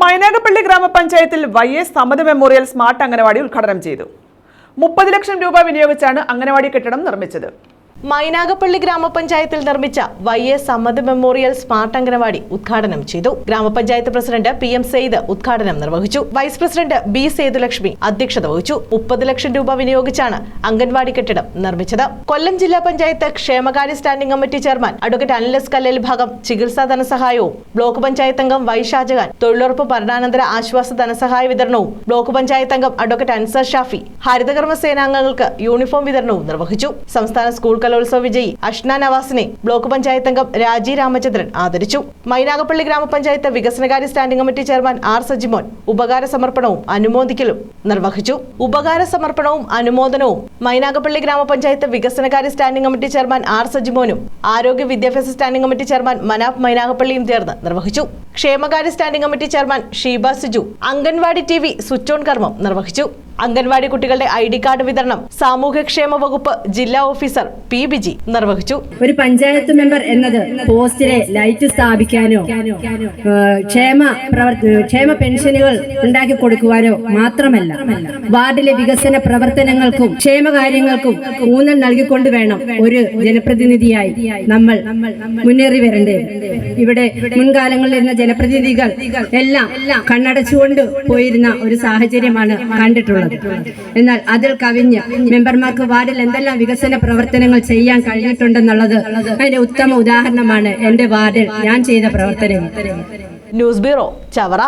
മൈനാഗപ്പള്ളി ഗ്രാമപഞ്ചായത്തിൽ Y S Samatha memorial smart anganwadi ഉദ്ഘാടനം ചെയ്തു. മുപ്പത് ലക്ഷം രൂപ വിനിയോഗിച്ചാണ് അംഗനവാടി കെട്ടിടം നിർമ്മിച്ചത്. മൈനാഗപ്പള്ളി ഗ്രാമപഞ്ചായത്തിൽ നിർമ്മിച്ച Y S Samath memorial smart anganwadi ഉദ്ഘാടനം ചെയ്തു. ഗ്രാമപഞ്ചായത്ത് പ്രസിഡന്റ് പി എം സെയ്ദ് ഉദ്ഘാടനം നിർവഹിച്ചു. വൈസ് പ്രസിഡന്റ് ബി സേതുലക്ഷ്മി അധ്യക്ഷത വഹിച്ചു. മുപ്പത് ലക്ഷം രൂപ വിനിയോഗിച്ചാണ് അംഗൻവാടി കെട്ടിടം നിർമ്മിച്ചത്. കൊല്ലം ജില്ലാ പഞ്ചായത്ത് ക്ഷേമകാര്യ standing committee chairman advocate Anilas Kallel ഭാഗം ചികിത്സാ ധനസഹായവും ബ്ലോക്ക് പഞ്ചായത്ത് അംഗം വൈ ഷാജഹാൻ തൊഴിലുറപ്പ് മരണാനന്തര ആശ്വാസ ധനസഹായ വിതരണവും ബ്ലോക്ക് പഞ്ചായത്ത് അംഗം അഡ്വക്കേറ്റ് അൻസർ ഷാഫി ഹരിതകർമ്മ സേനാംഗങ്ങൾക്ക് യൂണിഫോം വിതരണവും നിർവഹിച്ചു. സംസ്ഥാന സ്കൂൾ കലോത്സവ വിജയി അഷ്ന നവാസിനെ ബ്ലോക്ക് പഞ്ചായത്ത് അംഗം രാജി രാമചന്ദ്രൻ ആദരിച്ചു. മൈനാഗപ്പള്ളി ഗ്രാമപഞ്ചായത്ത് വികസനകാര്യ standing committee chairman R Sajimon ഉപകാര സമർപ്പണവും അനുമോദിക്കലും നിർവഹിച്ചു. ഉപകാര സമർപ്പണവും അനുമോദനവും മൈനാഗപ്പള്ളി ഗ്രാമപഞ്ചായത്ത് വികസനകാര്യ സ്റ്റാൻഡിംഗ് കമ്മിറ്റി ചെയർമാൻ ആർ സജിമോനും ആരോഗ്യ വിദ്യാഭ്യാസ സ്റ്റാൻഡിംഗ് കമ്മിറ്റി ചെയർമാൻ മനാഫ് മൈനാഗപ്പള്ളിയും ചേർന്ന് നിർവഹിച്ചു. ക്ഷേമകാര്യ standing committee chairman Sheeba Siju anganwadi TV switch on on കർമ്മം നിർവഹിച്ചു. അംഗൻവാടി കുട്ടികളുടെ ഐ ഡി കാർഡ് വിതരണം സാമൂഹ്യക്ഷേമ വകുപ്പ് ജില്ലാ ഓഫീസർ പി ബിജി നിർവഹിച്ചു. ഒരു പഞ്ചായത്ത് മെമ്പർ എന്നത് പോസ്റ്റിലെ ലൈറ്റ് സ്ഥാപിക്കാനോ ക്ഷേമ ക്ഷേമ പെൻഷനുകൾ ഉണ്ടാക്കി കൊടുക്കുവാനോ മാത്രമല്ല വാർഡിലെ വികസന പ്രവർത്തനങ്ങൾക്കും ക്ഷേമ കാര്യങ്ങൾക്കും ഊന്നൽ നൽകിക്കൊണ്ട് വേണം ഒരു ജനപ്രതിനിധിയായി നമ്മൾ മുന്നേറി വരേണ്ടത് ഇവിടെ മുൻകാലങ്ങളിൽ ഇരുന്ന ജനപ്രതിനിധികൾ എല്ലാം കണ്ണടച്ചുകൊണ്ട് പോയിരുന്ന ഒരു സാഹചര്യമാണ് കണ്ടിട്ടുള്ളത്. എന്നാൽ അതിൽ കവിഞ്ഞ് മെമ്പർമാർക്ക് വാർഡിൽ എന്തെല്ലാം വികസന പ്രവർത്തനങ്ങൾ ചെയ്യാൻ കഴിഞ്ഞിട്ടുണ്ടെന്നുള്ളത് അതിന്റെ ഉത്തമ ഉദാഹരണമാണ് എന്റെ വാർഡിൽ ഞാൻ ചെയ്ത പ്രവർത്തനങ്ങൾ ന്യൂസ് ബ്യൂറോ ചവറ.